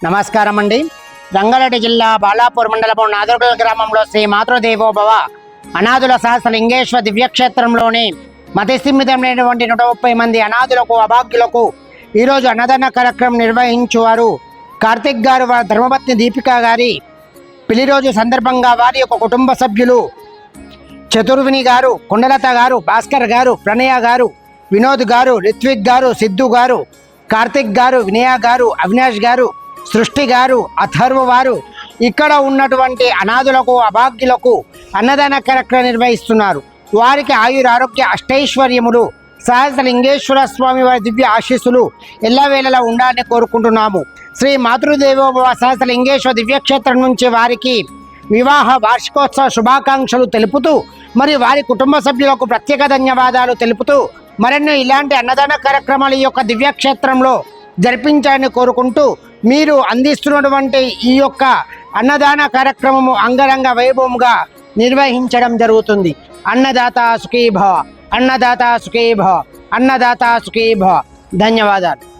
నమస్కారం అండి రంగారెడ్డి జిల్లా బాలాపూర్ మండలం నాదర్గల్ గ్రామంలో శ్రీ మాతృదేవోభవ అనాథుల సహస్ర లింగేశ్వర దివ్యక్షేత్రంలోని మతిస్థిమితమైనటువంటి నూట ముప్పై మంది అనాథులకు అభాగ్యులకు ఈరోజు అన్నదాన కార్యక్రమం నిర్వహించువారు కార్తిక్ గారు వారి ధర్మపత్ని దీపిక గారి. పెళ్ళి రోజు సందర్భంగా వారి యొక్క కుటుంబ సభ్యులు చతుర్విని గారు కుండలత గారు భాస్కర్ గారు ప్రణయ గారు వినోద్ గారు రిత్విక్ గారు సిద్ధు గారు కార్తిక్ గారు వినయ గారు అవినాష్ గారు సృష్టి గారు అథర్వ వారు ఇక్కడ ఉన్నటువంటి అనాథులకు అభాగ్యులకు అన్నదాన కార్యక్రమం నిర్వహిస్తున్నారు. వారికి ఆయురారోగ్య అష్టైశ్వర్యములు సహస లింగేశ్వర స్వామి వారి దివ్య ఆశీస్సులు ఎల్లవేళలా ఉండాలని కోరుకుంటున్నాము. శ్రీ మాతృదేవోభవ సహస్రలింగేశ్వర దివ్యక్షేత్రం నుంచి వారికి వివాహ వార్షికోత్సవ శుభాకాంక్షలు తెలుపుతూ మరి వారి కుటుంబ సభ్యులకు ప్రత్యేక ధన్యవాదాలు తెలుపుతూ మరెన్నో ఇలాంటి అన్నదాన కార్యక్రమాలు ఈ యొక్క దివ్యక్షేత్రంలో జరిపించాలని కోరుకుంటూ మీరు అందిస్తున్నటువంటి ఈ యొక్క అన్నదాన కార్యక్రమము అంగరంగ వైభవముగా నిర్వహించడం జరుగుతుంది. అన్నదాత సుఖీభవ అన్నదాత సుఖీభవ అన్నదాత సుఖీభవ. ధన్యవాదాలు.